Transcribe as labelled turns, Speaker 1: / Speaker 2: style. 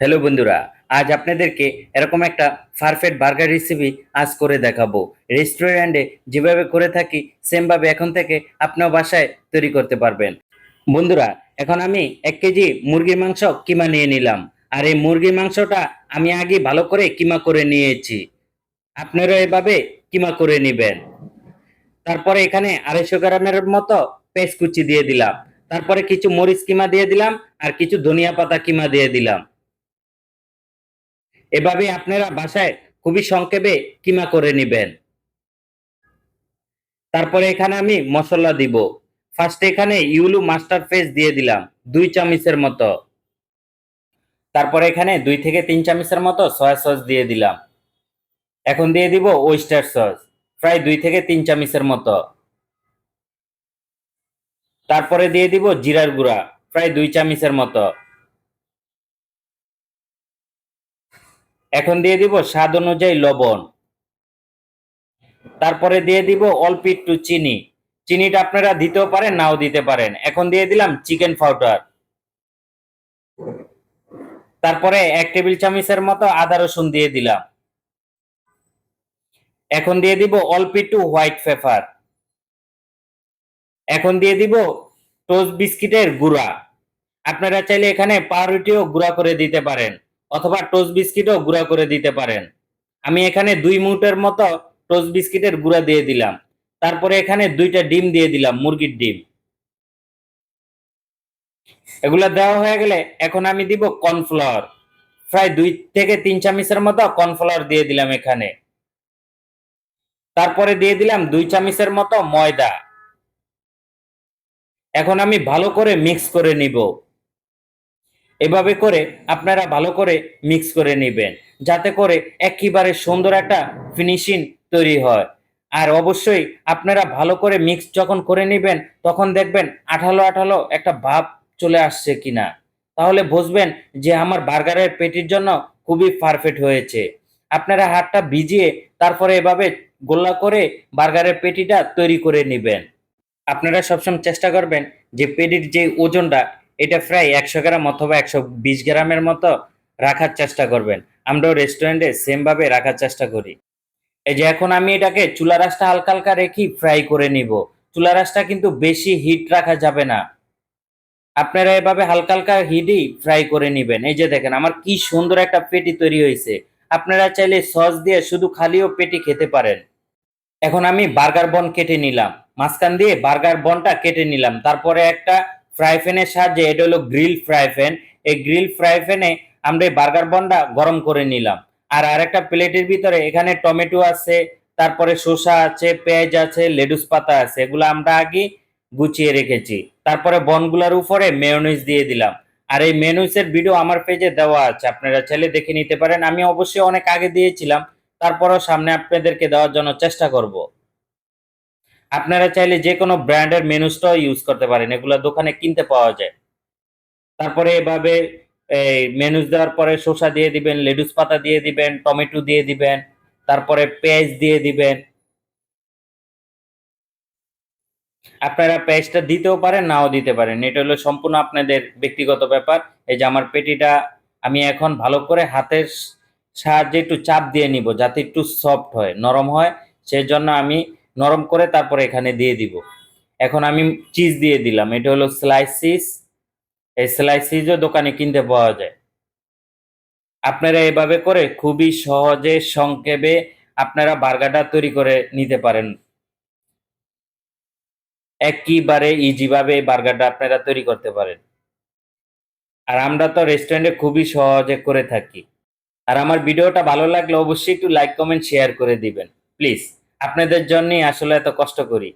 Speaker 1: Hello বন্ধুরা, আজ আপনাদেরকে এরকম একটা পারফেক্ট বার্গার রেসিপি আজ করে দেখাবো। রেস্টুরেন্টে যেভাবে করে থাকি সেমভাবে এখন থেকে আপনার বাসায় তৈরি করতে পারবেন। বন্ধুরা, এখন আমি এক কেজি মুরগির মাংস কিমা নিয়ে নিলাম। আর এই মুরগির মাংসটা আমি আগে ভালো করে কিমা করে নিয়েছি। আপনারা এভাবে কিমা করে নেবেন। তারপরে এখানে আড়াইশো গ্রামের মতো কুচি দিয়ে দিলাম। তারপরে কিছু মরিচ কিমা দিয়ে দিলাম আর কিছু ধনিয়া পাতা কিমা দিয়ে দিলাম। এভাবে আপনারা বাসায় খুবই সংক্ষেপে কিমা করে নেবেন। তারপরে এখানে আমি মশলা দিব। ফার্স্ট এখানে ইউলু মাস্টার পেস্ট দিয়ে দিলাম, দুই চামচের মতো। তারপরে এখানে দুই থেকে তিন চামচের মতো সয়া সস দিয়ে দিলাম। এখন দিয়ে দিব ওয়েস্টার সস প্রায় দুই থেকে তিন চামচের মতো। তারপরে দিয়ে দিব জিরার গুঁড়া, প্রায় দুই চামচের মতো। এখন দিয়ে দিব স্বাদ অনুযায়ী লবণ। তারপরে দিয়ে দিব অল্প একটু চিনি। চিনিটা আপনারা দিতেও পারেন, নাও দিতে পারেন। এখন দিয়ে দিলাম চিকেন পাউডার। তারপরে এক টেবিল চামচের মতো আদা রসুন দিয়ে দিলাম। এখন দিয়ে দিব অল্প একটু হোয়াইট পেপার। এখন দিয়ে দিব টোস্ট বিস্কিটের গুঁড়া। আপনারা চাইলে এখানে পাউরুটিও গুঁড়া করে দিতে পারেন। অথবা টোস্ট বিস্কিটও গুঁড়া করে দিতে পারেন। আমি এখানে দুই মুটের মতো টোস্ট বিস্কিটের গুঁড়া দিয়ে দিলাম। তারপরে এখানে দুইটা ডিম দিয়ে দিলাম, মুরগির ডিম। এগুলা দেওয়া হয়ে গেলে এখন আমি দিব কর্নফ্লাওয়ার। প্রায় দুই থেকে তিন চামচের মতো কর্নফ্লাওয়ার দিয়ে দিলাম এখানে। তারপরে দিয়ে দিলাম দুই চামচের মতো ময়দা। এখন আমি ভালো করে মিক্স করে নিব। এভাবে করে আপনারা ভালো করে মিক্স করে নেবেন। যাতে করে একেবারে সুন্দর একটা ফিনিশিং তৈরি হয়। আর অবশ্যই আপনারা ভালো করে মিক্স যখন করে নেবেন, তখন দেখবেন আঠালো আঠালো একটা ভাব চলে আসছে কিনা। তাহলে বুঝবেন যে আমার বার্গারের পেটির জন্য খুবই পারফেক্ট হয়েছে। আপনারা হাতটা ভিজিয়ে তারপরে এভাবে গোল্লা করে বার্গারের পেটিটা তৈরি করে নেবেন। আপনারা সবসময় চেষ্টা করবেন যে পেটির যে ওজনটা এটা প্রায় একশো গ্রাম অথবা একশো বিশ গ্রামের মতো রাখার চেষ্টা করবেন। আমরাও রেস্টুরেন্টে সেমভাবে রাখার চেষ্টা করি। এই যে এখন আমি এটাকে চুলা রাসটা হালকা হালকা রেখে ফ্রাই করে নিব। চুলা রাসটা কিন্তু বেশি হিট রাখা যাবে না। আপনারা এভাবে হালকা হালকা হিটই ফ্রাই করে নেবেন। এই যে দেখেন, আমার কি সুন্দর একটা পেটি তৈরি হয়েছে। আপনারা চাইলে সস দিয়ে শুধু খালিও পেটি খেতে পারেন। এখন আমি বার্গার বন কেটে নিলাম। মাঝখান দিয়ে বার্গার বনটা কেটে নিলাম। তারপরে একটা ফ্রাই প্যানের সাহায্যে, এটা হলো গ্রিল ফ্রাই প্যান এই গ্রিল ফ্রাই প্যানে আমরা এই বার্গার বনটা গরম করে নিলাম। আর আরেকটা প্লেটের ভিতরে এখানে টমেটো আছে, তারপরে শসা আছে, পেঁয়াজ আছে, লেডুস পাতা আছে, এগুলো আমরা আগে গুছিয়ে রেখেছি। তারপরে বনগুলোর উপরে মেয়নিজ দিয়ে দিলাম। আর এই মেনুসের ভিডিও আমার পেজে দেওয়া আছে, আপনারা চাইলে দেখে নিতে পারেন। আমি অবশ্যই অনেক আগে দিয়েছিলাম, তারপরও সামনে আপনাদেরকে দেওয়ার জন্য চেষ্টা করব। আপনারা চাইলে যে কোনো ব্র্যান্ডের মেনুসটাও ইউজ করতে পারেন, এগুলো দোকানে কিনতে পাওয়া যায়। তারপরে এভাবে এই মেনুস দেওয়ার পরে শসা দিয়ে দিবেন, লেডুস পাতা দিয়ে দিবেন, টমেটো দিয়ে দিবেন, তারপরে পেঁয়াজ দিয়ে দিবেন। আপনারা পেঁয়াজটা দিতেও পারেন, নাও দিতে পারেন। এটা হলো সম্পূর্ণ আপনাদের ব্যক্তিগত ব্যাপার। এই যে আমার পেটিটা আমি এখন ভালো করে হাতের সাহায্যে একটু চাপ দিয়ে নিব, যাতে একটু সফট হয়, নরম হয়। সেই জন্য আমি নরম করে তারপরে এখানে দিয়ে দিব। এখন আমি চিজ দিয়ে দিলাম। এটা হলো স্লাইস চিজ এই স্লাইস চিজও দোকানে কিনতে পাওয়া যায়। আপনারা এভাবে করে খুবই সহজে সংক্ষেপে আপনারা বার্গারটা তৈরি করে নিতে পারেন। একইবারে ইজিভাবে এই বার্গারটা আপনারা তৈরি করতে পারেন। আর আমরা তো রেস্টুরেন্টে খুবই সহজে করে থাকি। আর আমার ভিডিওটা ভালো লাগলে অবশ্যই একটু লাইক কমেন্ট শেয়ার করে দিবেন। প্লিজ আপনাদের জন্যই আসলে এত কষ্ট করি।